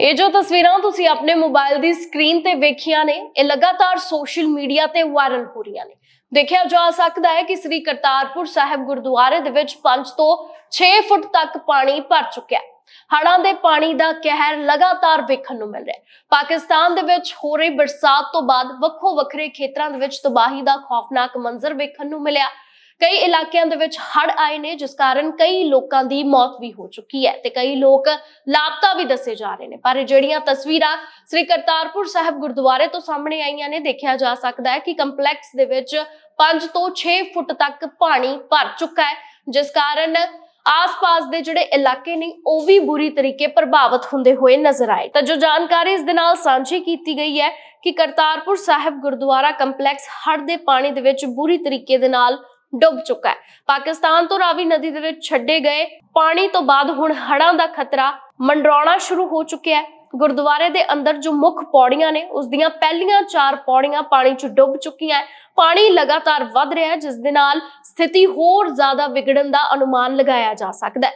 ਇਹ ਜੋ ਤਸਵੀਰਾਂ ਤੁਸੀਂ ਆਪਣੇ ਮੋਬਾਈਲ ਦੀ ਸਕਰੀਨ ਤੇ ਵੇਖੀਆਂ ਨੇ, ਇਹ ਲਗਾਤਾਰ ਸੋਸ਼ਲ ਮੀਡੀਆ ਤੇ ਵਾਇਰਲ ਹੋ ਰਹੀਆਂ ਨੇ। ਦੇਖਿਆ ਜਾ ਸਕਦਾ ਹੈ ਕਿ ਸ੍ਰੀ ਕਰਤਾਰਪੁਰ ਸਾਹਿਬ ਗੁਰਦੁਆਰੇ ਦੇ ਵਿੱਚ 5 ਤੋਂ 6 ਫੁੱਟ ਤੱਕ ਪਾਣੀ ਭਰ ਚੁੱਕਿਆ ਹੈ। ਹੜ੍ਹਾਂ ਦੇ ਪਾਣੀ ਦਾ ਕਹਿਰ ਲਗਾਤਾਰ ਵੇਖਣ ਨੂੰ ਮਿਲ ਰਿਹਾ ਹੈ। ਪਾਕਿਸਤਾਨ ਦੇ ਵਿੱਚ ਹੋ ਰਹੀ ਬਰਸਾਤ ਤੋਂ ਬਾਅਦ ਵੱਖੋ ਵੱਖਰੇ ਖੇਤਰਾਂ ਦੇ ਵਿੱਚ ਤਬਾਹੀ ਦਾ ਖੌਫਨਾਕ ਮੰਜ਼ਰ ਵੇਖਣ ਨੂੰ ਮਿਲਿਆ। ਕਈ ਇਲਾਕਿਆਂ ਦੇ ਵਿੱਚ ਹੜ੍ਹ ਆਏ ਨੇ, ਜਿਸ ਕਾਰਨ ਕਈ ਲੋਕਾਂ ਦੀ ਮੌਤ ਵੀ ਹੋ ਚੁੱਕੀ ਹੈ ਤੇ ਕਈ ਲੋਕ ਲਾਪਤਾ ਵੀ ਦੱਸੇ ਜਾ ਰਹੇ ਨੇ। ਪਰ ਜਿਹੜੀਆਂ ਤਸਵੀਰਾਂ ਸ੍ਰੀ ਕਰਤਾਰਪੁਰ ਸਾਹਿਬ ਗੁਰਦੁਆਰੇ ਤੋਂ ਸਾਹਮਣੇ ਆਈਆਂ ਨੇ, ਦੇਖਿਆ ਜਾ ਸਕਦਾ ਹੈ ਕਿ ਕੰਪਲੈਕਸ ਦੇ ਵਿੱਚ 5 ਤੋਂ 6 ਫੁੱਟ ਤੱਕ ਪਾਣੀ ਭਰ ਚੁੱਕਾ ਹੈ, ਜਿਸ ਕਾਰਨ ਆਸ-ਪਾਸ ਦੇ ਜਿਹੜੇ ਇਲਾਕੇ ਨੇ, ਉਹ ਵੀ ਬੁਰੀ ਤਰੀਕੇ ਪ੍ਰਭਾਵਿਤ ਹੁੰਦੇ ਹੋਏ ਨਜ਼ਰ ਆਏ। ਤਾਂ ਜੋ ਜਾਣਕਾਰੀ ਇਸ ਦੇ ਨਾਲ ਸਾਂਝੀ ਕੀਤੀ ਗਈ ਹੈ ਕਿ ਕਰਤਾਰਪੁਰ ਸਾਹਿਬ ਗੁਰਦੁਆਰਾ ਕੰਪਲੈਕਸ ਹੜ੍ਹ ਦੇ ਪਾਣੀ ਦੇ ਵਿੱਚ ਬੁਰੀ ਤਰੀਕੇ ਦੇ ਨਾਲ ਡੁੱਬ ਚੁੱਕਾ ਹੈ। ਪਾਕਿਸਤਾਨ ਤੋਂ ਰਾਵੀ ਨਦੀ ਦੇ ਵਿੱਚ ਛੱਡੇ ਗਏ ਪਾਣੀ ਤੋਂ ਬਾਅਦ ਹੁਣ ਹੜ੍ਹਾਂ ਦਾ ਖਤਰਾ ਮੰਡਰਾਉਣਾ ਸ਼ੁਰੂ ਹੋ ਚੁੱਕਿਆ ਹੈ। ਗੁਰਦੁਆਰੇ ਦੇ ਅੰਦਰ ਜੋ ਮੁੱਖ ਪੌੜੀਆਂ ਨੇ, ਉਸ ਦੀਆਂ ਪਹਿਲੀਆਂ ਚਾਰ ਪੌੜੀਆਂ ਪਾਣੀ 'ਚ ਡੁੱਬ ਚੁੱਕੀਆਂ ਹੈ। ਪਾਣੀ ਲਗਾਤਾਰ ਵੱਧ ਰਿਹਾ ਹੈ, ਜਿਸ ਦੇ ਨਾਲ ਸਥਿਤੀ ਹੋਰ ਜ਼ਿਆਦਾ ਵਿਗੜਨ ਦਾ ਅਨੁਮਾਨ ਲਗਾਇਆ ਜਾ ਸਕਦਾ ਹੈ।